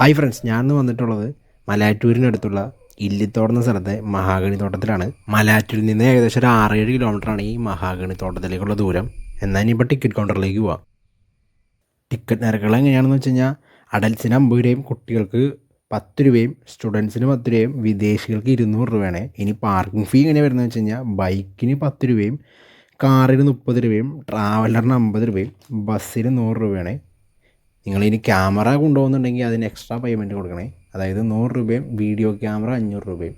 Hi friends ഞാൻ ഇന്ന് വന്നിട്ടുള്ളത് മലാറ്റൂരിനടുത്തുള്ള ഇല്ലിത്തോട് എന്ന സ്ഥലത്തെ മഹാഗണി തോട്ടത്തിലാണ്. മലാറ്റൂരിൽ നിന്ന് ഏകദേശം ഒരു ആറേഴ് കിലോമീറ്ററാണ് ഈ മഹാഗണി തോട്ടത്തിലേക്കുള്ള ദൂരം. എന്നാൽ ഇനിയിപ്പോൾ ടിക്കറ്റ് കൗണ്ടറിലേക്ക് പോവാം. ടിക്കറ്റ് നിരക്കുകൾ എങ്ങനെയാണെന്ന് വെച്ച് കഴിഞ്ഞാൽ അഡൽസിന് അമ്പത് രൂപയും കുട്ടികൾക്ക് പത്ത് രൂപയും സ്റ്റുഡൻസിന് പത്ത് രൂപയും വിദേശികൾക്ക് ഇരുന്നൂറ് രൂപയാണ്. ഇനി പാർക്കിംഗ് ഫീ എങ്ങനെയാണ് വരുന്നത് വെച്ച് കഴിഞ്ഞാൽ ബൈക്കിന് പത്ത് രൂപയും കാറിന് മുപ്പത് രൂപയും ട്രാവലറിന് അമ്പത് രൂപയും ബസ്സിന് നൂറ് രൂപയാണ്. നിങ്ങളിനി ക്യാമറ കൊണ്ടുപോകുന്നുണ്ടെങ്കിൽ അതിന് എക്സ്ട്രാ പേയ്മെന്റ് കൊടുക്കണേ. അതായത് നൂറ് രൂപയും വീഡിയോ ക്യാമറ അഞ്ഞൂറ് രൂപയും.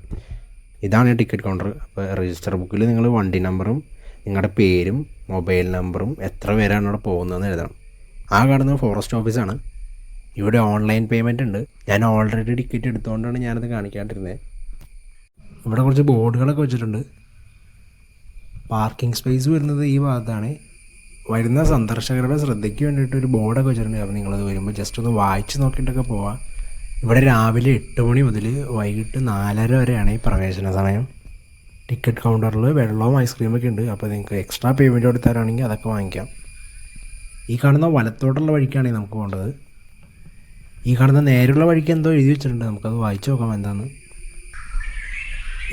ഇതാണ് ടിക്കറ്റ് കൗണ്ടർ അപ്പോൾ രജിസ്റ്റർ ബുക്കിൽ നിങ്ങൾ വണ്ടി നമ്പറും നിങ്ങളുടെ പേരും മൊബൈൽ നമ്പറും എത്ര പേരാണ് അവിടെ പോകുന്നതെന്ന് എഴുതണം. ആ കാണുന്നത് ഫോറസ്റ്റ് ഓഫീസാണ് ഇവിടെ ഓൺലൈൻ പേയ്മെന്റ് ഉണ്ട്. ഞാൻ ഓൾറെഡി ടിക്കറ്റ് എടുത്തുകൊണ്ടാണ് ഞാനത് കാണിക്കാണ്ടിരുന്നത് ഇവിടെ കുറച്ച് ബോർഡുകളൊക്കെ വെച്ചിട്ടുണ്ട്. പാർക്കിംഗ് സ്പേസ് വരുന്നത് ഈ ഭാഗത്താണ്. വരുന്ന സന്ദർശകരുടെ ശ്രദ്ധയ്ക്ക് വേണ്ടിയിട്ട് ഒരു ബോർഡൊക്കെ വെച്ചിട്ടുണ്ട്. അപ്പോൾ നിങ്ങളത് വരുമ്പോൾ ജസ്റ്റ് ഒന്ന് വായിച്ച് നോക്കിയിട്ടൊക്കെ പോവാം. ഇവിടെ രാവിലെ എട്ട് മണി മുതൽ വൈകിട്ട് നാലര വരെയാണ് ഈ പ്രവേശന സമയം. ടിക്കറ്റ് കൗണ്ടറിൽ വെള്ളവും ഐസ്ക്രീമൊക്കെ ഉണ്ട്. അപ്പോൾ നിങ്ങൾക്ക് എക്സ്ട്രാ പേയ്മെന്റ് കൊടുത്താലാണെങ്കിൽ അതൊക്കെ വാങ്ങിക്കാം. ഈ കാണുന്ന വലത്തോട്ടുള്ള വഴിക്കാണ് നമുക്ക് പോകേണ്ടത്. ഈ കാണുന്ന നേരെയുള്ള വഴിക്ക് എന്തോ എഴുതി വെച്ചിട്ടുണ്ട്. നമുക്കത് വായിച്ചു നോക്കാം എന്താണെന്ന്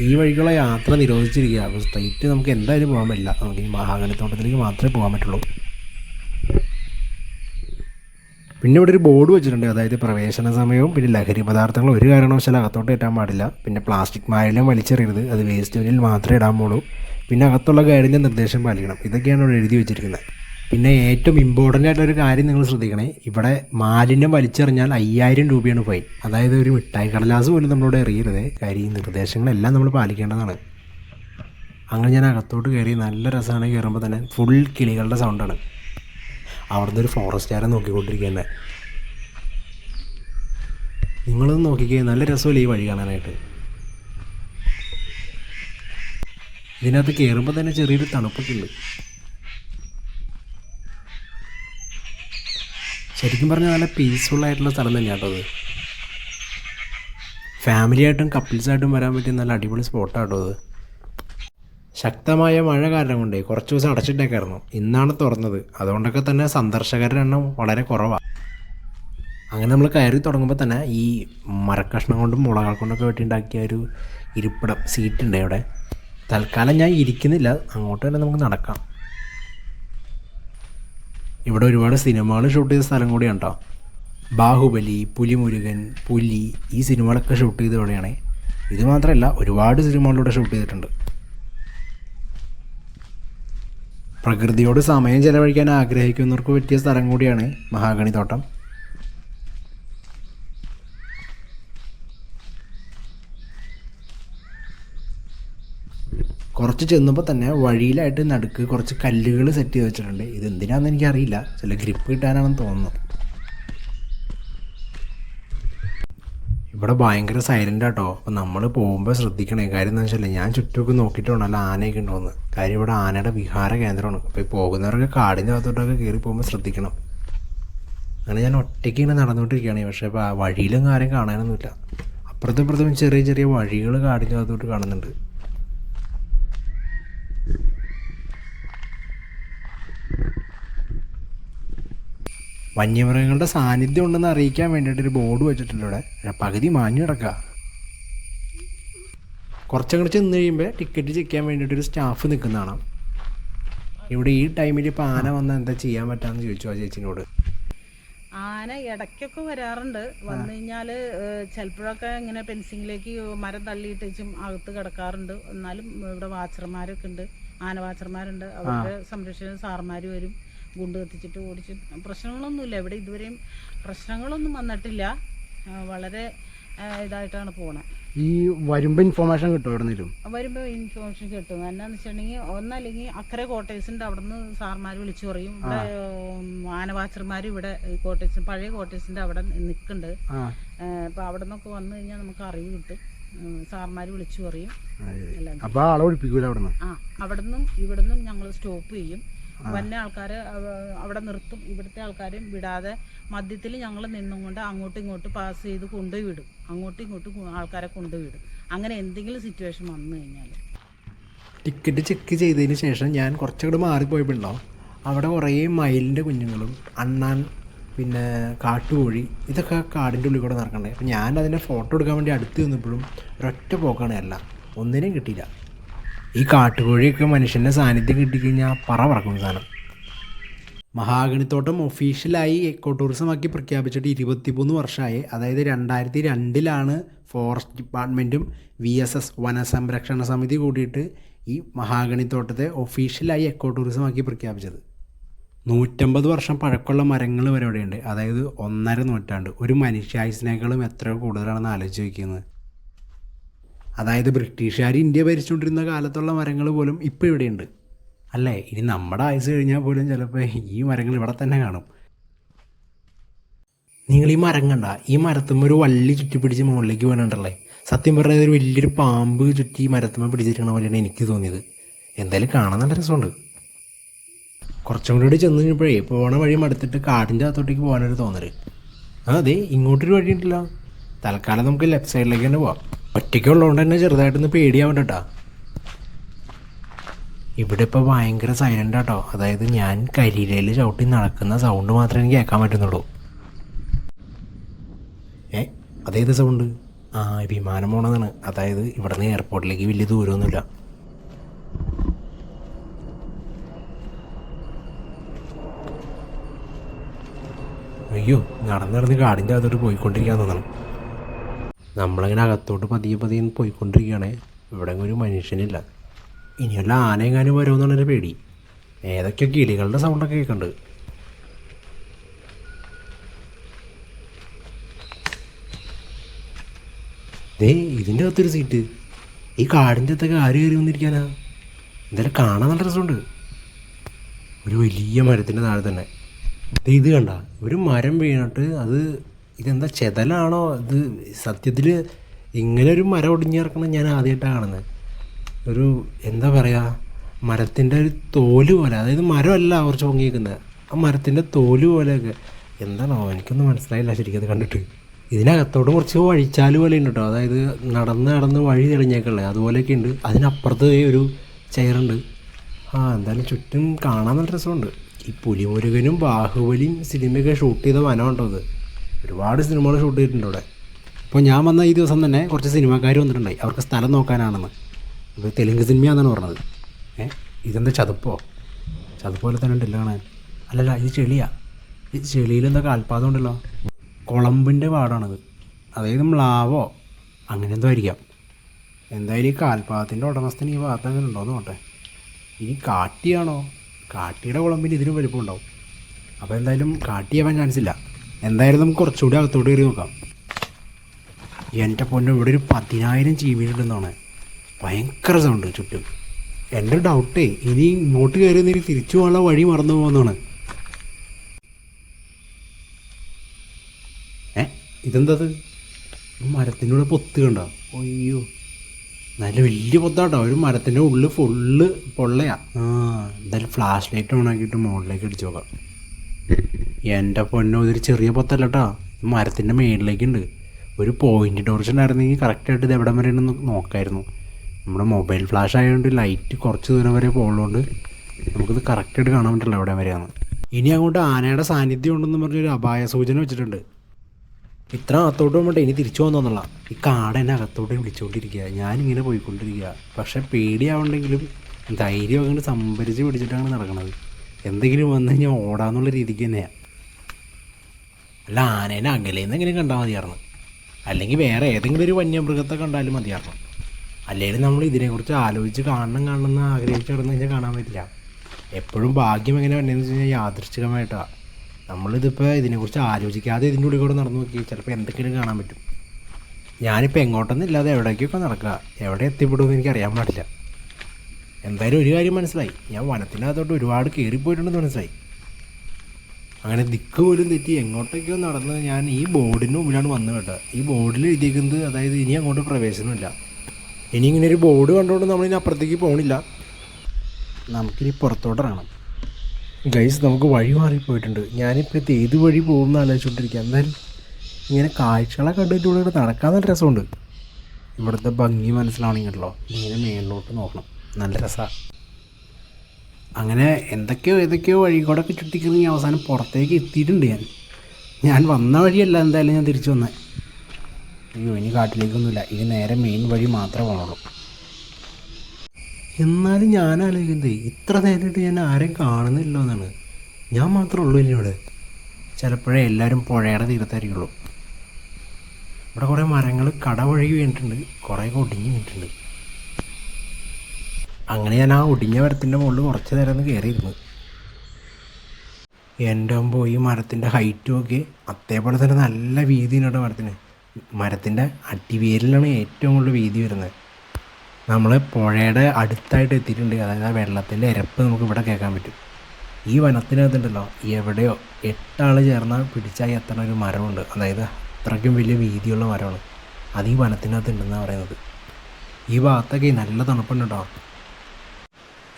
ഈ വഴിക്കുള്ള യാത്ര നിരോധിച്ചിരിക്കുക അപ്പോൾ സ്ട്രൈറ്റ് നമുക്ക് എന്തായാലും പോകാൻ പറ്റില്ല. നമുക്ക് ഈ മഹാഗണിത്തോട്ടത്തിലേക്ക് മാത്രമേ പോകാൻ പറ്റുള്ളൂ. പിന്നെ ഇവിടെ ഒരു ബോർഡ് വെച്ചിട്ടുണ്ട്. അതായത് പ്രവേശന സമയവും പിന്നെ ലഹരി പദാർത്ഥങ്ങൾ ഒരു കാരണവശാലും അകത്തോട്ട് ഇടാൻ പാടില്ല. പിന്നെ പ്ലാസ്റ്റിക് മാലിന്യം വലിച്ചെറിയരുത്. അത് വേസ്റ്റ് ബിന്നിൽ മാത്രമേ ഇടാൻ പോളൂ പിന്നെ അകത്തുള്ള ഗൈഡിന്റെ നിർദ്ദേശം പാലിക്കണം. ഇതൊക്കെയാണ് ഇവിടെ എഴുതി വെച്ചിരിക്കുന്നത്. പിന്നെ ഏറ്റവും ഇമ്പോർട്ടന്റ് ആയിട്ടൊരു കാര്യം നിങ്ങൾ ശ്രദ്ധിക്കണേ. ഇവിടെ മാലിന്യം വലിച്ചെറിഞ്ഞാൽ അയ്യായിരം രൂപയാണ് ഫൈൻ അതായത് ഒരു മിഠായി കടലാസ് പോലും നമ്മളോട് എറിയരുത്. കാര്യം ഈ നിർദ്ദേശങ്ങളെല്ലാം നമ്മൾ പാലിക്കേണ്ടതാണ്. അങ്ങനെ ഞാൻ അകത്തോട്ട് കയറി നല്ല രസമാണ് കയറുമ്പോൾ തന്നെ ഫുൾ കിളികളുടെ സൗണ്ടാണ് അവിടുന്ന് ഒരു ഫോറസ്റ്റുകാരെ നോക്കിക്കൊണ്ടിരിക്കുന്നത് നിങ്ങളൊന്ന് നോക്കിക്കേ നല്ല രസമല്ലേ ഈ വഴി കാണാനായിട്ട്? ഇതിനകത്ത് കയറുമ്പോൾ തന്നെ ചെറിയൊരു തണുപ്പൊക്കെ ഉണ്ട്. ശരിക്കും പറഞ്ഞാൽ നല്ല പീസ്ഫുൾ ആയിട്ടുള്ള സ്ഥലം തന്നെയാണ് കേട്ടോ അത് ഫാമിലിയായിട്ടും കപ്പിൾസായിട്ടും വരാൻ പറ്റിയ നല്ല അടിപൊളി സ്പോട്ടാണ് കേട്ടോ അത്. ശക്തമായ മഴ കാരണം കൊണ്ടേ കുറച്ച് ദിവസം അടച്ചിട്ടേക്കായിരുന്നു. ഇന്നാണ് തുറന്നത്. അതുകൊണ്ടൊക്കെ തന്നെ സന്ദർശകരുടെ എണ്ണം വളരെ കുറവാണ് അങ്ങനെ നമ്മൾ കയറി തുടങ്ങുമ്പോൾ തന്നെ ഈ മരക്കഷ്ണം കൊണ്ടും മുളകൾ കൊണ്ടൊക്കെ വെട്ടിയുണ്ടാക്കിയ ഒരു ഇരിപ്പിടം സീറ്റ് ഉണ്ട് അവിടെ. തൽക്കാലം ഞാൻ ഇരിക്കുന്നില്ല. അങ്ങോട്ട് തന്നെ നമുക്ക് നടക്കാം. ഇവിടെ ഒരുപാട് സിനിമകൾ ഷൂട്ട് ചെയ്ത സ്ഥലം കൂടിയാണ് കേട്ടോ ബാഹുബലി പുലിമുരുകൻ പുലി ഈ സിനിമകളൊക്കെ ഷൂട്ട് ചെയ്ത ഇവിടെയാണ്. ഇത് മാത്രമല്ല ഒരുപാട് സിനിമകളിലൂടെ ഷൂട്ട് ചെയ്തിട്ടുണ്ട്. പ്രകൃതിയോട് സമയം ചെലവഴിക്കാൻ ആഗ്രഹിക്കുന്നവർക്ക് പറ്റിയ സ്ഥലം കൂടിയാണ് മഹാഗണി തോട്ടം കുറച്ച് ചെന്നപ്പോൾ തന്നെ വഴിയിലായിട്ട് നടുക്ക് കുറച്ച് കല്ലുകൾ സെറ്റ് ചെയ്ത് വെച്ചിട്ടുണ്ട്. ഇത് എന്തിനാണെന്ന് എനിക്കറിയില്ല. ചില ഗ്രിപ്പ് കിട്ടാനാണെന്ന് തോന്നുന്നു. ഇവിടെ ഭയങ്കര സൈലന്റ് ആട്ടോ. അപ്പോൾ നമ്മൾ പോകുമ്പോൾ ശ്രദ്ധിക്കണേ. കാര്യം എന്താ വെച്ചാൽ ഞാൻ ചുറ്റുമൊക്കെ നോക്കിയിട്ട് വേണം അല്ല ആനയൊക്കെ ഉണ്ടോയെന്ന് കാര്യം ഇവിടെ ആനയുടെ വിഹാര കേന്ദ്രമാണ്. അപ്പോൾ ഈ പോകുന്നവരൊക്കെ കാടിന്റെ അകത്തോട്ടൊക്കെ കയറി പോകുമ്പോൾ ശ്രദ്ധിക്കണം. അങ്ങനെ ഞാൻ ഒറ്റയ്ക്ക് ഇങ്ങനെ നടന്നുകൊണ്ടിരിക്കുകയാണ്. പക്ഷേ ഇപ്പോൾ ആ വഴിയിലും കാര്യം കാണാനൊന്നുമില്ല. അപ്പുറത്തും ഇപ്പുറത്തും ചെറിയ ചെറിയ വഴികൾ കാടിന്റെ അകത്തോട്ട് കാണുന്നുണ്ട്. വന്യമൃഗങ്ങളുടെ സാന്നിധ്യം ഉണ്ടെന്ന് അറിയിക്കാൻ വേണ്ടിയിട്ട് ഒരു ബോർഡ് വെച്ചിട്ടുണ്ട് ഇവിടെ. പകുതി മാഞ്ഞു കിടക്കുക കുറച്ചങ്ങോട്ട് ചെന്ന് കഴിയുമ്പോൾ ടിക്കറ്റ് ചെക്ക് ചെയ്യാൻ വേണ്ടിയിട്ട് ഒരു സ്റ്റാഫ് നിൽക്കുന്നതാണ് ഇവിടെ ഈ ടൈമിൽ ഇപ്പോൾ ആന വന്നാൽ എന്താ ചെയ്യാൻ പറ്റാമെന്ന് ചോദിച്ചു ആ ചേച്ചിനോട്. ആന ഇടയ്ക്കൊക്കെ വരാറുണ്ട്. വന്നു കഴിഞ്ഞാൽ ചിലപ്പോഴൊക്കെ ഇങ്ങനെ പെൻസിങ്ങിലേക്ക് മരം തള്ളിയിട്ട് വെച്ചും അകത്ത് കിടക്കാറുണ്ട്. എന്നാലും ഇവിടെ വാച്ചർമാരൊക്കെ ഉണ്ട്. ആന വാച്ചർമാരുണ്ട്. അവരുടെ സംരക്ഷണ സാർമാർ വരും. ഗുണ്ട് കത്തിച്ചിട്ട് ഓടിച്ച്. പ്രശ്നങ്ങളൊന്നുമില്ല. ഇവിടെ ഇതുവരെയും പ്രശ്നങ്ങളൊന്നും വന്നിട്ടില്ല. വളരെ ഇതായിട്ടാണ് പോണത് ഈ വരുമ്പോൾ ഇൻഫോർമേഷൻ കിട്ടും എവിടെ നിന്നും വരുമ്പോൾ ഇൻഫോർമേഷൻ കിട്ടും. എന്നാന്ന് വെച്ചിട്ടുണ്ടെങ്കിൽ ഒന്നല്ലെങ്കിൽ അക്കരെ കോട്ടേഴ്സിന്റെ അവിടെ നിന്ന് സാർമാർ വിളിച്ചു പറയും. ഇവിടെ ആനവാച്ചർമാർ ഇവിടെ കോട്ടേഴ്സ് പഴയ കോട്ടേഴ്സിന്റെ അവിടെ നിൽക്കുന്നുണ്ട് അപ്പോൾ അവിടെ നിന്നൊക്കെ വന്നു കഴിഞ്ഞാൽ നമുക്ക് അറിവ് കിട്ടും. സാർമാര് വിളിച്ചു പറയും. എല്ലാം അപ്പോൾ ആളെ ഒഴിപ്പിക്കൂല അവിടെ നിന്ന് ആ അവിടെ നിന്നും ഇവിടെ നിന്നും ഞങ്ങൾ സ്റ്റോപ്പ് ചെയ്യും. വന്ന ആൾക്കാർ അവിടെ നിർത്തും. ഇവിടുത്തെ ആൾക്കാരും വിടാതെ മധ്യത്തിൽ ഞങ്ങൾ നിന്നും കൊണ്ട് അങ്ങോട്ടും ഇങ്ങോട്ടും പാസ് ചെയ്ത് കൊണ്ടുപോയി വിടും അങ്ങോട്ടും ഇങ്ങോട്ടും ആൾക്കാരെ കൊണ്ടുപോയി വിടും അങ്ങനെ എന്തെങ്കിലും സിറ്റുവേഷൻ വന്നു കഴിഞ്ഞാൽ ടിക്കറ്റ് ചെക്ക് ചെയ്തതിന് ശേഷം ഞാൻ കുറച്ചുകൂടെ മാറിപ്പോയപ്പോഴുണ്ടാവും അവിടെ കുറേ മയിലിന്റെ കുഞ്ഞുങ്ങളും അണ്ണാൻ പിന്നെ കാട്ടുകോഴി ഇതൊക്കെ കാടിന്റെ ഉള്ളിൽ കൂടെ നടക്കണ്ടേ? അപ്പം ഞാൻ അതിന്റെ ഫോട്ടോ എടുക്കാൻ വേണ്ടി അടുത്ത് നിന്നപ്പോഴും ഒരൊറ്റ പോക്കാണ് അല്ല. ഒന്നിനും കിട്ടിയില്ല. ഈ കാട്ടുകോഴിയൊക്കെ മനുഷ്യന്റെ സാന്നിധ്യം കിട്ടിക്കഴിഞ്ഞാൽ പറ പറക്കും സാധനം. മഹാഗണിത്തോട്ടം ഒഫീഷ്യലായി എക്കോ ടൂറിസമാക്കി പ്രഖ്യാപിച്ചിട്ട് ഇരുപത്തിമൂന്ന് വർഷമായി അതായത് രണ്ടായിരത്തി രണ്ടിലാണ് ഫോറസ്റ്റ് ഡിപ്പാർട്ട്മെന്റും വി എസ് എസ് വനസംരക്ഷണ സമിതി കൂടിയിട്ട് ഈ മഹാഗണിത്തോട്ടത്തെ ഒഫീഷ്യലായി എക്കോ ടൂറിസമാക്കി പ്രഖ്യാപിച്ചത്. നൂറ്റമ്പത് വർഷം പഴക്കമുള്ള മരങ്ങൾ വരെ ഇവിടെയുണ്ട് അതായത് ഒന്നര നൂറ്റാണ്ട്. ഒരു മനുഷ്യായുസിനേക്കാളും എത്രയോ കൂടുതലാണെന്ന് ആലോചിച്ച് വയ്ക്കുന്നത് അതായത് ബ്രിട്ടീഷുകാർ ഇന്ത്യ ഭരിച്ചുകൊണ്ടിരുന്ന കാലത്തുള്ള മരങ്ങൾ പോലും ഇപ്പോൾ ഇവിടെയുണ്ട്. അല്ലേ? ഇനി നമ്മുടെ ആയുസ് കഴിഞ്ഞാൽ പോലും ചിലപ്പോൾ ഈ മരങ്ങൾ ഇവിടെ തന്നെ കാണും. നിങ്ങൾ ഈ മരം കണ്ട ഈ മരത്തുമ്മ ഒരു വള്ളി ചുറ്റി പിടിച്ച് മുകളിലേക്ക് വീണുണ്ടല്ലേ? സത്യം പറഞ്ഞാൽ ഒരു വലിയൊരു പാമ്പ് ചുറ്റി ഈ മരത്തുമ്മ പിടിച്ചിരിക്കണ പോലെയാണ് എനിക്ക് തോന്നിയത്. എന്തായാലും കാണാൻ നല്ല രസമുണ്ട്. കുറച്ചും കൂടി ചെന്ന് കഴിഞ്ഞപ്പോഴേ പോണ വഴി മടുത്തിട്ട് കാടിന്റെ അകത്തോട്ടേക്ക് പോകാനൊരു തോന്നൽ. അതെ ഇങ്ങോട്ടൊരു വഴി ഉണ്ടല്ലോ. തൽക്കാലം നമുക്ക് ലെഫ്റ്റ് സൈഡിലേക്ക് തന്നെ പോവാം. ഒറ്റയ്ക്കുള്ളതുകൊണ്ട് തന്നെ ചെറുതായിട്ടൊന്ന് പേടിയാവണ്ട കേട്ടോ ഇവിടെ ഇപ്പോൾ ഭയങ്കര സൈലന്റ് ആട്ടോ അതായത് ഞാൻ കരിയിലയിൽ ചവിട്ടി നടക്കുന്ന സൗണ്ട് മാത്രമേ എനിക്ക് കേൾക്കാൻ പറ്റുന്നുള്ളൂ. ഏ അതേത് സൗണ്ട് ആ വിമാനം പോണതാണ്. അതായത് ഇവിടെ നിന്ന് എയർപോർട്ടിലേക്ക് വലിയ ദൂരമൊന്നുമില്ല. അയ്യോ നടന്ന് നടന്ന് കാടിന്റെ അകത്തോട്ട് പോയിക്കൊണ്ടിരിക്കാൻ തോന്നണം നമ്മളങ്ങനെ അകത്തോട്ട് പതിയെ പതിയെ പോയിക്കൊണ്ടിരിക്കുകയാണ്. ഇവിടെ ഒരു മനുഷ്യനില്ല. ഇനിയുള്ള ആനയെങ്ങാനും വരുമെന്നാണ് എന്റെ പേടി. ഏതൊക്കെ കിളികളുടെ സൗണ്ടൊക്കെ കേൾക്കുന്നുണ്ട് ദേ ഇതിന്റെ അകത്തൊരു സീറ്റ് ഈ കാടിന്റെ അകത്തൊക്കെ ആര് കയറി വന്നിരിക്കാനാ? എന്തായാലും കാണാൻ നല്ല രസമുണ്ട്. ഒരു വലിയ മരത്തിന്റെ താഴെ തന്നെ. ഇത് കണ്ട ഒരു മരം വീണിട്ട് അത് ഇതെന്താ ചെതലാണോ? ഇത് സത്യത്തിൽ ഇങ്ങനെ ഒരു മരം ഒടിഞ്ഞിറക്കണം ഞാൻ ആദ്യമായിട്ടാണ് കാണുന്നത് ഒരു എന്താ പറയുക മരത്തിന്റെ ഒരു തോൽ പോലെ അതായത് മരമല്ല കുറച്ച് പൊങ്ങിയിരിക്കുന്നത് ആ മരത്തിന്റെ തോൽ പോലെയൊക്കെ. എന്താണോ എനിക്കൊന്നും മനസ്സിലായില്ല ശരിക്കും അത് കണ്ടിട്ട്. ഇതിനകത്തോട് കുറച്ച് വഴിച്ചാൽ പോലെ ഉണ്ട് കേട്ടോ അതായത് നടന്ന് നടന്ന് വഴി തെളിഞ്ഞേക്കുള്ളത് അതുപോലെയൊക്കെ ഉണ്ട്. അതിനപ്പുറത്ത് ഒരു ചെയറുണ്ട് ആ എന്തായാലും ചുറ്റും കാണാൻ നല്ല രസമുണ്ട്. ഈ പുലിമുരുകനും ബാഹുബലിയും സിനിമയൊക്കെ ഷൂട്ട് ചെയ്ത വനമുണ്ടോ അത് ഒരുപാട് സിനിമകൾ ഷൂട്ട് ചെയ്തിട്ടുണ്ട് അവിടെ. അപ്പോൾ ഞാൻ വന്ന ഈ ദിവസം തന്നെ കുറച്ച് സിനിമാക്കാർ വന്നിട്ടുണ്ടായി. അവർക്ക് സ്ഥലം നോക്കാനാണെന്ന്. അപ്പോൾ തെലുങ്ക് സിനിമയാണെന്നാണ് പറഞ്ഞത്. ഏ? ഇതെന്താ ചതുപ്പോ? ചതുപ്പോലെ തന്നെ ഉണ്ടല്ലോ കാണാൻ. അല്ലല്ല ഇത് ചെളിയാ. ഈ ചെളിയിൽ എന്താ കാൽപാദം ഉണ്ടല്ലോ? കുളമ്പിന്റെ പാടാണത്. അതായത് മ്ലാവോ? അങ്ങനെ എന്തോ ആയിരിക്കാം. എന്തായാലും ഈ കാൽപാദത്തിന്റെ ഉടമസ്ഥന് ഈ ഭാഗത്ത് അങ്ങനെ ഉണ്ടോയെന്ന് നോട്ടെ ഇനി കാട്ടിയാണോ? കാട്ടിയുടെ കുളമ്പിന് ഇതിനും വലിപ്പം ഉണ്ടാവും അപ്പോൾ എന്തായാലും കാട്ടിയാവാൻ ചാൻസ് ഇല്ല. എന്തായാലും നമുക്ക് കുറച്ചുകൂടി അകത്തോട്ട് കയറി നോക്കാം. എന്റെ പൊന്നെ ഇവിടെ ഒരു പതിനായിരം ഉണ്ടെന്നാണ്. ഭയങ്കര സൗണ്ട് ചുറ്റും. എന്റെ ഡൗട്ടേ ഇനി ഇങ്ങോട്ട് കയറി നീ തിരിച്ചു പോകാനുള്ള വഴി മറന്നു പോകുന്നതാണ് ഏ ഇതെന്തത്? മരത്തിന്റെ പൊത്ത് കണ്ടോ? അയ്യോ. നല്ല വലിയ പൊത്താട്ടോ ഒരു മരത്തിന്റെ ഉള്ളിൽ ഫുള്ള് പൊള്ളയാ. ആ എന്തായാലും ഫ്ലാഷ് ലൈറ്റ് ഓൺ ആക്കിയിട്ട് മുകളിലേക്ക് അടിച്ചു നോക്കാം. എന്റെ പൊന്നോ ഇതൊരു ചെറിയ പൊത്തല്ല കേട്ടോ മരത്തിന്റെ മേളിലേക്കുണ്ട്. ഒരു പോയിന്റ് ടോർച്ച് ഉണ്ടായിരുന്നെങ്കിൽ കറക്റ്റായിട്ട് ഇത് എവിടെ വരെ ഉണ്ടെന്ന് നോക്കായിരുന്നു. നമ്മുടെ മൊബൈൽ ഫ്ലാഷ് ആയതുകൊണ്ട് ലൈറ്റ് കുറച്ച് ദൂരം വരെ പോകുന്നതുകൊണ്ട് നമുക്കിത് കറക്റ്റായിട്ട് കാണാൻ പറ്റില്ല എവിടെ വരെയാണ് ഇനി അങ്ങോട്ട് ആനയുടെ സാന്നിധ്യം ഉണ്ടെന്ന് പറഞ്ഞൊരു അപായ സൂചന വെച്ചിട്ടുണ്ട്. ഇത്ര അകത്തോട്ട് പോകുമ്പോൾ ഇനി തിരിച്ചു പോകുന്നുള്ള ഈ കാട് എന്നെ അകത്തോട്ട് വിളിച്ചുകൊണ്ടിരിക്കുക ഞാനിങ്ങനെ പോയിക്കൊണ്ടിരിക്കുക. പക്ഷെ പേടിയാവുണ്ടെങ്കിലും ധൈര്യം അങ്ങനെ സംഭരിച്ച് പിടിച്ചിട്ടാണ് നടക്കുന്നത് എന്തെങ്കിലും വന്നു കഴിഞ്ഞാൽ ഓടാന്നുള്ള രീതിക്ക് തന്നെയാണ് അല്ല ആനേനെ അകലേന്ന് എങ്ങനെ കണ്ടാൽ മതിയായിരുന്നു. അല്ലെങ്കിൽ വേറെ ഏതെങ്കിലും ഒരു വന്യമൃഗത്തെ കണ്ടാലും മതിയായിരുന്നു. അല്ലെങ്കിൽ നമ്മൾ ഇതിനെക്കുറിച്ച് ആലോചിച്ച് കാണണം കാണണം എന്ന് ആഗ്രഹിച്ച് കിടന്നു കഴിഞ്ഞാൽ കാണാൻ പറ്റില്ല. എപ്പോഴും ഭാഗ്യം എങ്ങനെ വന്നതെന്ന് വെച്ച് കഴിഞ്ഞാൽ യാദൃശ്ചികമായിട്ടാണ് നമ്മളിതിപ്പോൾ ഇതിനെക്കുറിച്ച് ആലോചിക്കാതെ ഇതിന്റെ ഉള്ളിൽ കൂടെ നടന്നു നോക്കി ചിലപ്പോൾ എന്തൊക്കെയാണ് കാണാൻ പറ്റും. ഞാനിപ്പോൾ എങ്ങോട്ടൊന്നും ഇല്ലാതെ എവിടേക്കൊക്കെ നടക്കുക? എവിടെ എത്തിപ്പെടുമെന്ന് എനിക്ക് അറിയാൻ പാടില്ല. എന്തായാലും ഒരു കാര്യം മനസ്സിലായി. ഞാൻ വനത്തിനകത്തോട്ട് ഒരുപാട് കയറിപ്പോയിട്ടുണ്ടെന്ന് മനസ്സിലായി. അങ്ങനെ ദിക്ക് പോലും തെറ്റി. എങ്ങോട്ടൊക്കെയോ നടന്ന് ഞാൻ ഈ ബോർഡിന് മുമ്പിലാണ് വന്നത് കേട്ടോ. ഈ ബോർഡിൽ എഴുതിയിരിക്കുന്നത് അതായത് ഇനി അങ്ങോട്ട് പ്രവേശനമില്ല. ഇനി ഇങ്ങനെ ഒരു ബോർഡ് കണ്ടുകൊണ്ട് നമ്മളിനി അപ്പുറത്തേക്ക് പോകണില്ല നമുക്കിനി പുറത്തോട്ട് ഇറങ്ങണം. ഗൈസ് നമുക്ക് വഴി മാറിപ്പോയിട്ടുണ്ട്. ഞാനിപ്പോൾ ഇത് ഏത് വഴി പോകുമെന്ന് ആലോചിച്ചുകൊണ്ടിരിക്കുക എന്തായാലും ഇങ്ങനെ കാഴ്ചകളെ കണ്ടിട്ട് ഇവിടെ നടക്കാൻ നല്ല രസമുണ്ട്. ഇവിടുത്തെ ഭംഗി മനസ്സിലാവണമെങ്കിലോ ഇങ്ങനെ മേളിലോട്ട് നോക്കണം. നല്ല രസമാണ് അങ്ങനെ എന്തൊക്കെയോ ഏതൊക്കെയോ വഴി കൂടെ ഒക്കെ ചുറ്റിക്കറിഞ്ഞ് അവസാനം പുറത്തേക്ക് എത്തിയിട്ടുണ്ട് ഞാൻ. ഞാൻ വന്ന വഴിയല്ല എന്തായാലും ഞാൻ തിരിച്ചു വന്നേ. അയ്യോ ഇനി കാട്ടിലേക്കൊന്നുമില്ല. ഇത് നേരെ മെയിൻ വഴി മാത്രമേ പോകണുള്ളൂ എന്നാലും ഞാൻ ആലോചിക്കുന്നത് ഇത്ര നേരമായിട്ട് ഞാൻ ആരെയും കാണുന്നില്ലോ എന്നാണ് ഞാൻ മാത്രമേ ഉള്ളൂ ഇനി ഇവിടെ. ചിലപ്പോഴേ എല്ലാവരും പുഴയുടെ തീരത്തായിരിക്കുള്ളൂ. ഇവിടെ കുറേ മരങ്ങൾ കട വഴി വീണിട്ടുണ്ട്. കുറേ ഒടിഞ്ഞു വീണിട്ടുണ്ട്. അങ്ങനെ ഞാൻ ആ ഒടിഞ്ഞ മരത്തിന്റെ മുകളിൽ കുറച്ച് നേരം ഒന്ന് കയറിയിരുന്നു എന്റെ മുമ്പ് ഈ മരത്തിന്റെ ഹൈറ്റും ഒക്കെ അതേപോലെ തന്നെ നല്ല വീതിയുണ്ട് മരത്തിന്. മരത്തിന്റെ അടിവേരിലാണ് ഏറ്റവും കൂടുതൽ വീതി വരുന്നത്. നമ്മൾ പുഴയുടെ അടുത്തായിട്ട് എത്തിയിട്ടുണ്ട്. അതായത് ആ വെള്ളത്തിന്റെ ഇരപ്പ് നമുക്ക് ഇവിടെ കേൾക്കാൻ പറ്റും. ഈ വനത്തിനകത്തുണ്ടല്ലോ എവിടെയോ എട്ടാൾ ചേർന്നാൽ പിടിച്ചാൽ എത്തണ ഒരു മരമുണ്ട്. അതായത് അത്രയ്ക്കും വലിയ വീതിയുള്ള മരമാണ്. അത് ഈ വനത്തിനകത്തുണ്ടെന്നാണ് പറയുന്നത്. ഈ ഭാഗത്തൊക്കെ നല്ല തണുപ്പുണ്ട് കേട്ടോ.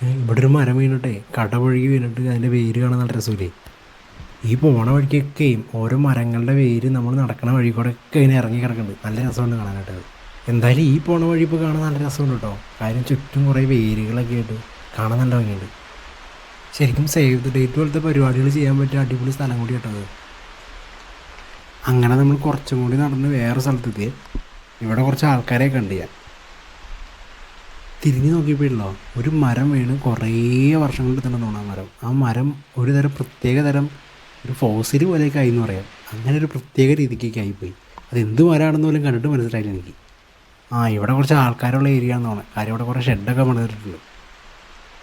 ഇവിടെ ഒരു മരം വീണിട്ടേ കടപുഴകി വീണിട്ട് അതിന്റെ വേര് കാണാൻ നല്ല രസമില്ലേ? ഈ പോണ വഴിക്കൊക്കെയും ഓരോ മരങ്ങളുടെ വേര് നമ്മൾ നടക്കണ വഴി കൂടെ ഒക്കെ ഇങ്ങനെ ഇറങ്ങി കിടക്കുന്നുണ്ട് നല്ല രസമുണ്ട് കാണാനായിട്ട്. എന്തായാലും ഈ പോണ വഴി ഇപ്പോൾ കാണാൻ നല്ല രസമുണ്ട് കേട്ടോ. കാര്യം ചുറ്റും കുറേ വേരുകളൊക്കെ ആയിട്ട് കാണാൻ നല്ല ഭംഗിയുണ്ട്. ശരിക്കും സേവ് ദ ഡേറ്റ് പോലത്തെ പരിപാടികൾ ചെയ്യാൻ പറ്റിയ അടിപൊളി സ്ഥലം കൂടി കേട്ടത് അങ്ങനെ നമ്മൾ കുറച്ചും കൂടി നടന്ന് വേറെ സ്ഥലത്തെത്തി ഇവിടെ കുറച്ച് ആൾക്കാരെ ഉണ്ട് ഞാൻ. തിരിഞ്ഞു നോക്കിയപ്പോഴല്ലോ ഒരു മരം വീണ് കുറേ വർഷങ്ങൾക്ക് തന്നെ തോന്നാൻ മരം. ആ മരം ഒരു തരം പ്രത്യേക തരം ഒരു ഫോസിൽ പോലെയൊക്കെ ആയി എന്ന് പറയാം. അങ്ങനെ ഒരു പ്രത്യേക രീതിക്കൊക്കെ ആയിപ്പോയി. അത് എന്ത് മരമാണെന്ന് പോലും കണ്ടിട്ട് മനസ്സിലായില്ല എനിക്ക്. ആ ഇവിടെ കുറച്ച് ആൾക്കാരുള്ള ഏരിയ എന്ന് തോന്നുന്നത് കാര്യം ഇവിടെ കുറേ ഷെഡൊക്കെ പണിതിട്ടുണ്ട്.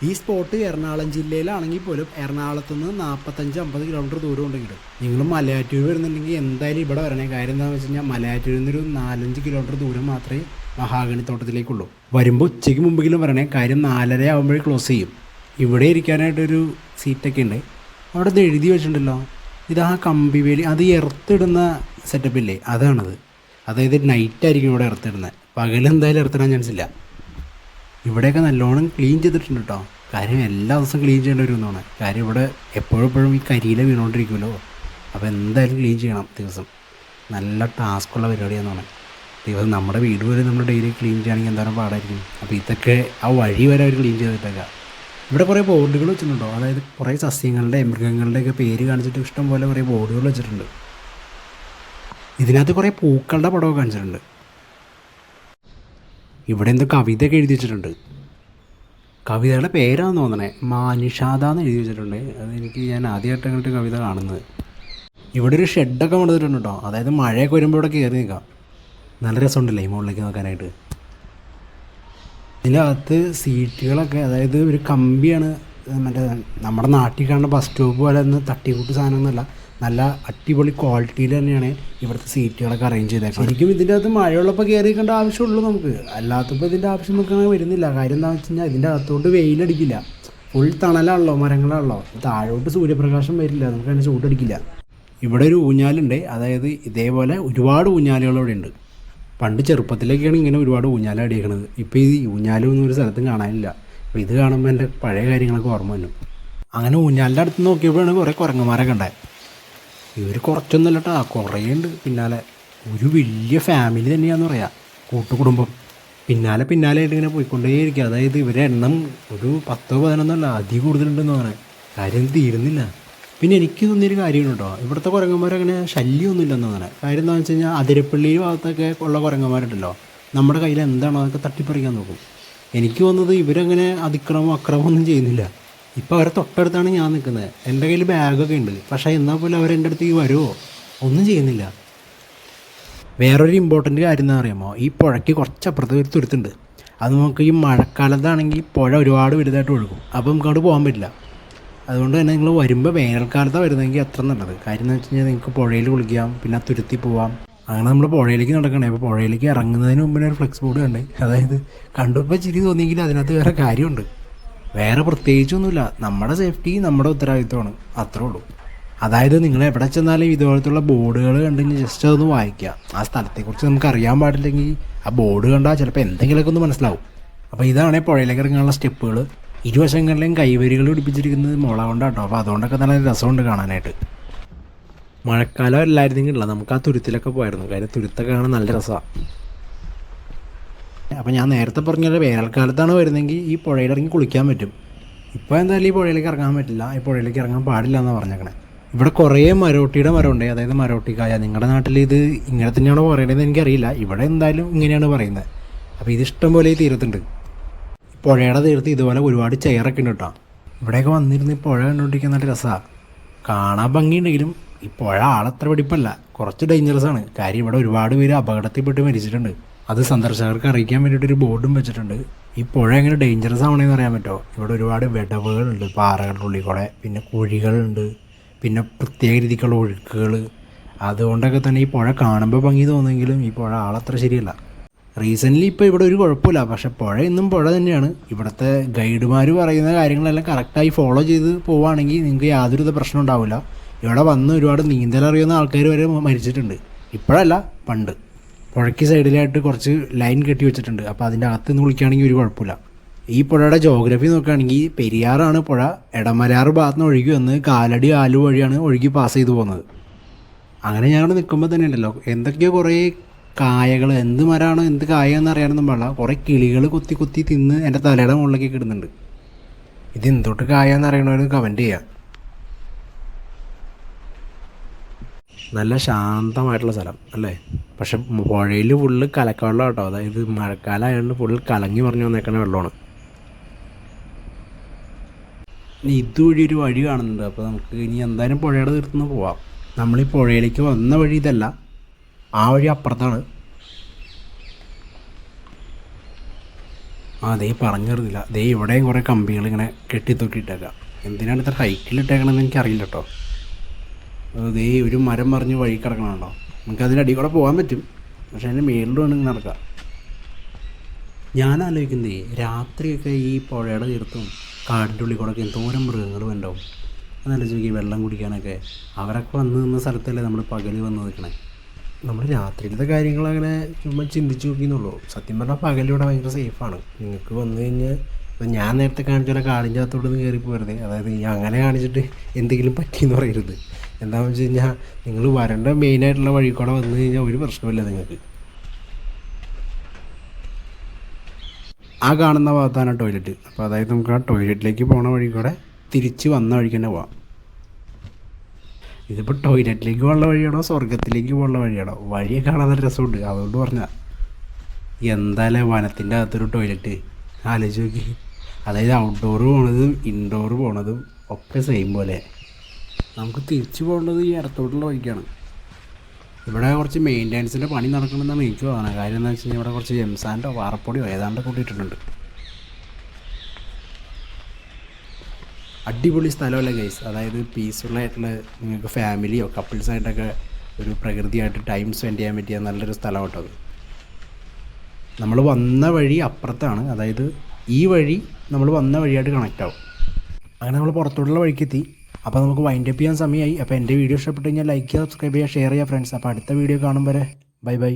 ഈ സ്പോട്ട് എറണാകുളം ജില്ലയിലാണെങ്കിൽ പോലും എറണാകുളത്ത് നിന്ന് നാൽപ്പത്തഞ്ച് അമ്പത് കിലോമീറ്റർ ദൂരം ഉണ്ടെങ്കിലും നിങ്ങൾ മലയാറ്റൂർ വരുന്നുണ്ടെങ്കിൽ എന്തായാലും ഇവിടെ വരണേ. കാര്യം എന്താണെന്ന് വെച്ച് കഴിഞ്ഞാൽ മലയാറ്റൂരിൽ നിന്നൊരു നാലഞ്ച് കിലോമീറ്റർ ദൂരം മാത്രമേ മഹാഗണി തോട്ടത്തിലേക്കുള്ളൂ വരുമ്പോൾ ഉച്ചയ്ക്ക് മുമ്പെങ്കിലും വരണേ. കാര്യം നാലര ആകുമ്പോഴേ ക്ലോസ് ചെയ്യും. ഇവിടെ ഇരിക്കാനായിട്ടൊരു സീറ്റൊക്കെ ഉണ്ട്. അവിടെ ഇത് എഴുതി വെച്ചിട്ടുണ്ടല്ലോ. ഇത് ആ കമ്പി വേലി അത് എർത്തിടുന്ന സെറ്റപ്പില്ലേ അതാണത്. അതായത് നൈറ്റ് ആയിരിക്കും ഇവിടെ എർത്തിടുന്നത് പകൽ എന്തായാലും എർത്തിടാൻ ചാൻസ് ഇല്ല. ഇവിടെയൊക്കെ നല്ലോണം ക്ലീൻ ചെയ്തിട്ടുണ്ട് കേട്ടോ കാര്യം എല്ലാ ദിവസവും ക്ലീൻ ചെയ്യേണ്ട ഒരു ഒന്നാണ് കാര്യം ഇവിടെ എപ്പോഴും എപ്പോഴും ഈ കരിയില വീണുകൊണ്ടിരിക്കുമല്ലോ അപ്പോൾ എന്തായാലും ക്ലീൻ ചെയ്യണം ദിവസം. നല്ല ടാസ്ക്കുള്ള പരിപാടിയാണെന്നാണ് ദിവസം നമ്മുടെ വീട് വരെ നമ്മൾ ഡെയിലി ക്ലീൻ ചെയ്യുകയാണെങ്കിൽ എന്തായാലും പാടായിരിക്കും. അപ്പോൾ ഇതൊക്കെ ആ വഴി വരെ അവർ ക്ലീൻ ചെയ്തിട്ടേക്കാം. ഇവിടെ കുറേ ബോർഡുകൾ വെച്ചിട്ടുണ്ടോ? അതായത് കുറേ സസ്യങ്ങളുടെ മൃഗങ്ങളുടെയൊക്കെ പേര് കാണിച്ചിട്ട് ഇഷ്ടം പോലെ കുറേ ബോർഡുകൾ വെച്ചിട്ടുണ്ട്. ഇതിനകത്ത് കുറേ പൂക്കളുടെ പടമൊക്കെ കാണിച്ചിട്ടുണ്ട്. ഇവിടെ എന്തോ കവിതയൊക്കെ എഴുതി വെച്ചിട്ടുണ്ട്. കവിതയുടെ പേരാണെന്ന് തോന്നണേ. മാനിഷാദ എന്ന് എഴുതി വെച്ചിട്ടുണ്ട്. അതെനിക്ക് ഞാൻ ആദ്യമായിട്ട് അങ്ങോട്ട് കവിത കാണുന്നത്. ഇവിടെ ഒരു ഷെഡൊക്കെ കൊണ്ടുവന്നിട്ടുണ്ട് കേട്ടോ. അതായത് മഴയൊക്കെ വരുമ്പോൾ ഇവിടെ കയറി നിൽക്കാം നല്ല രസമുണ്ടല്ലേ ഈ മുകളിലേക്ക് നോക്കാനായിട്ട്. ഇതിനകത്ത് സീറ്റുകളൊക്കെ അതായത് ഒരു കമ്പിയാണ് മറ്റേ നമ്മുടെ നാട്ടിൽ കാണുന്ന ബസ് സ്റ്റോപ്പ് പോലെ ഒന്ന് തട്ടിക്കൂട്ട് സാധനമൊന്നുമല്ല നല്ല അടിപൊളി ക്വാളിറ്റിയിൽ തന്നെയാണ് ഇവിടുത്തെ സീറ്റുകളൊക്കെ അറേഞ്ച് ചെയ്തേക്കുന്നത്. ശരിക്കും ഇതിന്റെ അകത്ത് മഴയുള്ളപ്പോൾ കയറി കണ്ട ആവശ്യമുള്ളൂ നമുക്ക്. അല്ലാത്തപ്പോൾ ഇതിന്റെ ആവശ്യം നമുക്ക് വരുന്നില്ല. കാര്യം എന്താണെന്ന് വെച്ച് കഴിഞ്ഞാൽ ഇതിന്റെ അകത്തോട്ട് വെയിലടിക്കില്ല ഫുൾ തണലാണല്ലോ മരങ്ങളാണല്ലോ. താഴോട്ട് സൂര്യപ്രകാശം വരില്ല നമുക്ക് അതിന് ചൂടടിക്കില്ല. ഇവിടെ ഒരു ഊഞ്ഞാലുണ്ട്. അതായത് ഇതേപോലെ ഒരുപാട് ഊഞ്ഞാലുകൾ ഇവിടെ ഉണ്ട്. പണ്ട് ചെറുപ്പത്തിലേക്കാണ് ഇങ്ങനെ ഒരുപാട് ഊഞ്ഞാലടിയേക്കണത് ഇപ്പോൾ ഈ ഊഞ്ഞാലൊന്നും ഒരു സ്ഥലത്തും കാണാനില്ല. അപ്പോൾ ഇത് കാണുമ്പോൾ എന്റെ പഴയ കാര്യങ്ങളൊക്കെ ഓർമ്മ വന്നു അങ്ങനെ ഊഞ്ഞാലിന്റെ അടുത്ത് നോക്കിയപ്പോഴാണ് കുറേ കുരങ്ങന്മാരൊക്കെ ഉണ്ടായത് ഇവർ കുറച്ചൊന്നുമല്ല കേട്ടോ കുറേ ഉണ്ട് പിന്നാലെ. ഒരു വലിയ ഫാമിലി തന്നെയാന്ന് പറയാം കൂട്ടുകുടുംബം. പിന്നാലെ പിന്നാലെ ആയിട്ട് ഇങ്ങനെ പോയിക്കൊണ്ടേയിരിക്കുക അതായത് ഇവരെ എണ്ണം ഒരു പത്തോ പതിനൊന്നോ അല്ല അധികം കൂടുതലുണ്ടെന്ന് പറയാം കാര്യം തീരുന്നില്ല. പിന്നെ എനിക്ക് തോന്നിയൊരു കാര്യം കേട്ടോ ഇവിടുത്തെ കുരങ്ങന്മാരങ്ങനെ ശല്യമൊന്നുമില്ലെന്ന് തോന്നുന്നത് കാര്യം എന്താണെന്ന് വെച്ച് കഴിഞ്ഞാൽ അതിരപ്പള്ളി ഭാഗത്തൊക്കെ ഉള്ള കുരങ്ങന്മാരുണ്ടല്ലോ. നമ്മുടെ കയ്യിൽ എന്താണോ അതൊക്കെ തട്ടിപ്പറിക്കാൻ നോക്കും. എനിക്ക് തോന്നുന്നത് ഇവരങ്ങനെ അതിക്രമം അക്രമമൊന്നും ചെയ്യുന്നില്ല. ഇപ്പോൾ അവരെ തൊട്ടടുത്താണ് ഞാൻ നിൽക്കുന്നത്. എന്റെ കയ്യിൽ ബാഗൊക്കെ ഉണ്ട്. പക്ഷേ എന്നാൽ പോലും അവരെന്റെ അടുത്തേക്ക് വരുമോ ഒന്നും ചെയ്യുന്നില്ല. വേറൊരു ഇമ്പോർട്ടന്റ് കാര്യം എന്താ അറിയാമോ? ഈ പുഴയ്ക്ക് കുറച്ചപ്പുറത്ത് ഒരു തുരുത്തുണ്ട്. അത് നമുക്ക് ഈ മഴക്കാലത്താണെങ്കിൽ പുഴ ഒരുപാട് വലുതായിട്ട് ഒഴുകും. അപ്പോൾ നമുക്ക് പോകാൻ പറ്റില്ല. അതുകൊണ്ട് തന്നെ നിങ്ങൾ വരുമ്പോൾ വേനൽക്കാലത്താണ് വരുന്നതെങ്കിൽ അത്ര നല്ലത്. കാര്യം എന്ന് വെച്ച് കഴിഞ്ഞാൽ നിങ്ങൾക്ക് പുഴയിൽ കുളിക്കാം പിന്നെ തുരുത്തി പോവാം. അങ്ങനെ നമ്മൾ പുഴയിലേക്ക് നടക്കണേ. അപ്പോൾ പുഴയിലേക്ക് ഇറങ്ങുന്നതിന് മുമ്പിന് ഒരു ഫ്ലെക്സ് ബോർഡ് കണ്ടേ. അതായത് കണ്ടപ്പോൾ ചിരി തോന്നിയെങ്കിൽ അതിനകത്ത് വേറെ കാര്യമുണ്ട്. വേറെ പ്രത്യേകിച്ചൊന്നുമില്ല. നമ്മുടെ സേഫ്റ്റി നമ്മുടെ ഉത്തരവാദിത്വമാണ്. അത്രേ ഉള്ളൂ. അതായത് നിങ്ങൾ എവിടെ ചെന്നാലും ഇതുപോലത്തുള്ള ബോർഡുകൾ കണ്ടെങ്കിൽ ജസ്റ്റ് അതൊന്ന് വായിക്കുക ആ സ്ഥലത്തെക്കുറിച്ച് നമുക്ക് അറിയാൻ പാടില്ലെങ്കിൽ ആ ബോർഡ് കണ്ടാൽ ചിലപ്പോൾ എന്തെങ്കിലുമൊക്കെ ഒന്ന് മനസ്സിലാവും. അപ്പോൾ ഇതാണ് പുഴയിലേക്ക് ഇറങ്ങാനുള്ള സ്റ്റെപ്പുകൾ ഇരുവശങ്ങളിലെയും കൈവരികൾ പിടിപ്പിച്ചിരിക്കുന്നത് മുള കൊണ്ടാട്ടോ. അപ്പോൾ അതുകൊണ്ടൊക്കെ നല്ല രസമുണ്ട് കാണാനായിട്ട്. മഴക്കാലം അല്ലായിരുന്നെങ്കിലല്ല നമുക്ക് ആ തുരുത്തിലൊക്കെ പോയായിരുന്നു. കാര്യം തുരുത്തൊക്കെ കാണാൻ നല്ല രസമാണ് അപ്പോൾ ഞാൻ നേരത്തെ പറഞ്ഞ വേനൽക്കാലത്താണ് വരുന്നതെങ്കിൽ ഈ പുഴയിൽ ഇറങ്ങി കുളിക്കാൻ പറ്റും. ഇപ്പോൾ എന്തായാലും ഈ പുഴയിലേക്ക് ഇറങ്ങാൻ പറ്റില്ല. ഈ പുഴയിലേക്ക് ഇറങ്ങാൻ പാടില്ല എന്നാണ് പറഞ്ഞേക്കണേ. ഇവിടെ കുറേ മരോട്ടിയുടെ മരമുണ്ട്. അതായത് മരോട്ടിക്കായ. നിങ്ങളുടെ നാട്ടിൽ ഇത് ഇങ്ങനെ തന്നെയാണോ പറയണതെന്ന് എനിക്കറിയില്ല. ഇവിടെ എന്തായാലും ഇങ്ങനെയാണ് പറയുന്നത്. അപ്പോൾ ഇത് ഇഷ്ടം പോലെ തീരത്തുണ്ട്. പുഴയുടെ തീർത്ത് ഇതുപോലെ ഒരുപാട് ചെയറൊക്കെ ഉണ്ട് കേട്ടോ. ഇവിടെയൊക്കെ വന്നിരുന്ന് ഈ പുഴ കണ്ടുകൊണ്ടിരിക്കാൻ നല്ല രസമാണ് കാണാൻ ഭംഗിയുണ്ടെങ്കിലും ഈ പുഴ ആളത്ര പിടിപ്പല്ല കുറച്ച് ഡേഞ്ചറസ് ആണ്. കാര്യം ഇവിടെ ഒരുപാട് പേര് അപകടത്തിൽപ്പെട്ട് മരിച്ചിട്ടുണ്ട്. അത് സന്ദർശകർക്ക് അറിയിക്കാൻ വേണ്ടിയിട്ട് ഒരു ബോർഡും വെച്ചിട്ടുണ്ട്. ഈ പുഴ എങ്ങനെ ഡേഞ്ചറസ് ആവണമെന്ന് അറിയാൻ പറ്റുമോ ഇവിടെ ഒരുപാട് വിടവുകളുണ്ട് പാറകളുടെ ഉള്ളിൽ കൂടെ. പിന്നെ കുഴികളുണ്ട്. പിന്നെ പ്രത്യേക രീതിക്കുള്ള ഒഴുക്കുകൾ അതുകൊണ്ടൊക്കെ തന്നെ ഈ പുഴ കാണുമ്പോൾ ഭംഗി തോന്നുമെങ്കിലും ഈ പുഴ ആളത്ര ശരിയല്ല. റീസെന്റ്ലി ഇപ്പോൾ ഇവിടെ ഒരു കുഴപ്പമില്ല. പക്ഷേ പുഴ ഇന്നും പുഴ തന്നെയാണ്. ഇവിടുത്തെ ഗൈഡുമാർ പറയുന്ന കാര്യങ്ങളെല്ലാം കറക്റ്റായി ഫോളോ ചെയ്ത് പോവുകയാണെങ്കിൽ നിങ്ങൾക്ക് യാതൊരുവിധ പ്രശ്നം ഉണ്ടാവില്ല. ഇവിടെ വന്ന് ഒരുപാട് നീന്തൽ അറിയുന്ന ആൾക്കാർ വരെ മരിച്ചിട്ടുണ്ട്. ഇപ്പോഴല്ല പണ്ട്. പുഴയ്ക്ക് സൈഡിലായിട്ട് കുറച്ച് ലൈൻ കെട്ടി വെച്ചിട്ടുണ്ട്. അപ്പോൾ അതിന്റെ അകത്ത് നിന്ന് വിളിക്കുകയാണെങ്കിൽ ഒരു കുഴപ്പമില്ല. ഈ പുഴയുടെ ജോഗ്രഫി നോക്കുകയാണെങ്കിൽ പെരിയാറാണ് പുഴ. എടമലയാറ് ഭാഗത്ത് നിന്ന് ഒഴുകി വന്ന് കാലടി ആലു വഴിയാണ് ഒഴുകി പാസ് ചെയ്തു പോകുന്നത്. അങ്ങനെ ഞങ്ങൾ നിൽക്കുമ്പോൾ തന്നെ ഉണ്ടല്ലോ. എന്തൊക്കെയോ കുറേ കായകൾ എന്ത് മരമാണോ എന്ത് കായെന്ന് അറിയാനൊന്നും പാടില്ല. കുറേ കിളികൾ കൊത്തി കൊത്തി തിന്ന് എന്റെ തലയുടെ മുകളിലേക്ക് ഇടുന്നുണ്ട്. ഇത് എന്തൊട്ട് കായെന്ന് അറിയണവർ കമന്റ് ചെയ്യാം. നല്ല ശാന്തമായിട്ടുള്ള സ്ഥലം അല്ലേ? പക്ഷെ പുഴയിൽ ഫുള്ള് കലക്കവെള്ളം കേട്ടോ അതായത് മഴക്കാലം ആയതുകൊണ്ട് ഫുള്ള് കലങ്ങി പറഞ്ഞു വന്നേക്കണ വെള്ളമാണ്. ഇനി ഇതുവഴി ഒരു വഴി കാണുന്നുണ്ട്. അപ്പോൾ നമുക്ക് ഇനി എന്തായാലും പുഴയുടെ തീർത്തുനിന്ന് പോവാം. നമ്മൾ ഈ പുഴയിലേക്ക് വന്ന വഴി ഇതല്ല. ആ വഴി അപ്പുറത്താണ്. ആ ദേ പറഞ്ഞു തരുന്നില്ല ദേ ഇവിടെയും കുറേ കമ്പികൾ ഇങ്ങനെ കെട്ടിത്തൂക്കിയിട്ടേക്കാം എന്തിനാണ് ഇത്ര ഹൈറ്റിലിട്ടേക്കണമെന്ന് എനിക്കറിയില്ല കേട്ടോ ദേ ഒരു മരം പറഞ്ഞ് വഴി കിടക്കണമുണ്ടോ നമുക്ക് അതിന്റെ അടി കൂടെ പോകാൻ പറ്റും. പക്ഷേ അതിന്റെ മേളിൽ വേണമെങ്കിൽ നടക്കാം. ഞാൻ ആലോചിക്കുന്നേ രാത്രിയൊക്കെ ഈ പുഴയുടെ തീർത്തും കാടിന്റെ ഉള്ളിൽ കൂടെ എന്തോരം മൃഗങ്ങളും ഉണ്ടാവും അതാലോചിക്കുക വെള്ളം കുടിക്കാനൊക്കെ. അവരൊക്കെ വന്ന് നിന്ന സ്ഥലത്തല്ലേ നമ്മൾ പകൽ വന്ന് നിൽക്കണേ നമ്മൾ രാത്രിയിലത്തെ കാര്യങ്ങൾ അങ്ങനെ ചുമ്മാ ചിന്തിച്ച് നോക്കിയെന്നുള്ളൂ. സത്യം പറഞ്ഞാൽ പകലിവിടെ ഭയങ്കര സേഫാണ് നിങ്ങൾക്ക് വന്നു കഴിഞ്ഞാൽ ഞാൻ നേരത്തെ കാണിച്ച പോലെ കാടിന്റെ അകത്തോട്ട് നിന്ന് കയറി പോരുത്. അതായത് ഈ അങ്ങനെ കാണിച്ചിട്ട് എന്തെങ്കിലും പറ്റിയെന്ന് പറയരുത്. എന്താണെന്ന് വെച്ച് കഴിഞ്ഞാൽ നിങ്ങൾ വരേണ്ട മെയിനായിട്ടുള്ള വഴി കൂടെ വന്നു കഴിഞ്ഞാൽ ഒരു പ്രശ്നമില്ല നിങ്ങൾക്ക്. ആ കാണുന്ന ഭാഗത്താണ് ടോയ്ലറ്റ് അപ്പോൾ അതായത് നമുക്ക് ആ ടോയ്ലറ്റിലേക്ക് പോണ വഴി കൂടെ തിരിച്ച് വന്ന വഴിക്ക് തന്നെ പോവാം. ഇതിപ്പോൾ ടോയ്ലറ്റിലേക്ക് പോകുന്ന വഴിയാണോ സ്വർഗത്തിലേക്ക് പോകുന്ന വഴിയാണോ? വഴിയെ കാണാൻ നല്ല രസമുണ്ട് അതുകൊണ്ട് പറഞ്ഞാൽ എന്തായാലും വനത്തിന്റെ അകത്തൊരു ടോയ്ലറ്റ് ആലോചിച്ച് നോക്കി. അതായത് ഔട്ട്ഡോർ പോണതും ഇൻഡോർ പോണതും ഒക്കെ സെയിം പോലെ. നമുക്ക് തിരിച്ചു പോകേണ്ടത് ഈ ഇടത്തോട്ടുള്ള വഴിക്കാണ്. ഇവിടെ കുറച്ച് മെയിന്റെനൻസിന്റെ പണി നടക്കണമെന്നാണ് എനിക്ക് തോന്നുന്നത്. കാര്യം എന്താ വെച്ച് കഴിഞ്ഞാൽ ഇവിടെ കുറച്ച് എംസാന്റെ വാറപ്പൊടിയോ ഏതാണ്ട് കൂട്ടിയിട്ടുണ്ട് അടിപൊളി സ്ഥലമല്ല ഗൈസ് അതായത് പീസ്ഫുള്ളായിട്ടുള്ള നിങ്ങൾക്ക് ഫാമിലിയോ കപ്പിൾസായിട്ടൊക്കെ ഒരു പ്രകൃതിയായിട്ട് ടൈം സ്പെൻഡ് ചെയ്യാൻ പറ്റിയ നല്ലൊരു സ്ഥലം കേട്ടോ നമ്മൾ വന്ന വഴി അപ്പുറത്താണ്. അതായത് ഈ വഴി നമ്മൾ വന്ന വഴിയായിട്ട് കണക്റ്റ് ആവും. അങ്ങനെ നമ്മൾ പുറത്തോട്ടുള്ള വഴിക്കെത്തി അപ്പോൾ നമുക്ക് വൈൻഡ് അപ്പ് ചെയ്യാൻ സമയമായി. അപ്പോൾ എന്റെ വീഡിയോ ഇഷ്ടപ്പെട്ട് കഴിഞ്ഞാൽ ലൈക്ക് ചെയ്യുക സബ്സ്ക്രൈബ് ചെയ്യുക ഷെയർ ചെയ്യുക ഫ്രണ്ട്സ് അപ്പോൾ അടുത്ത വീഡിയോ കാണും വരെ. Bye bye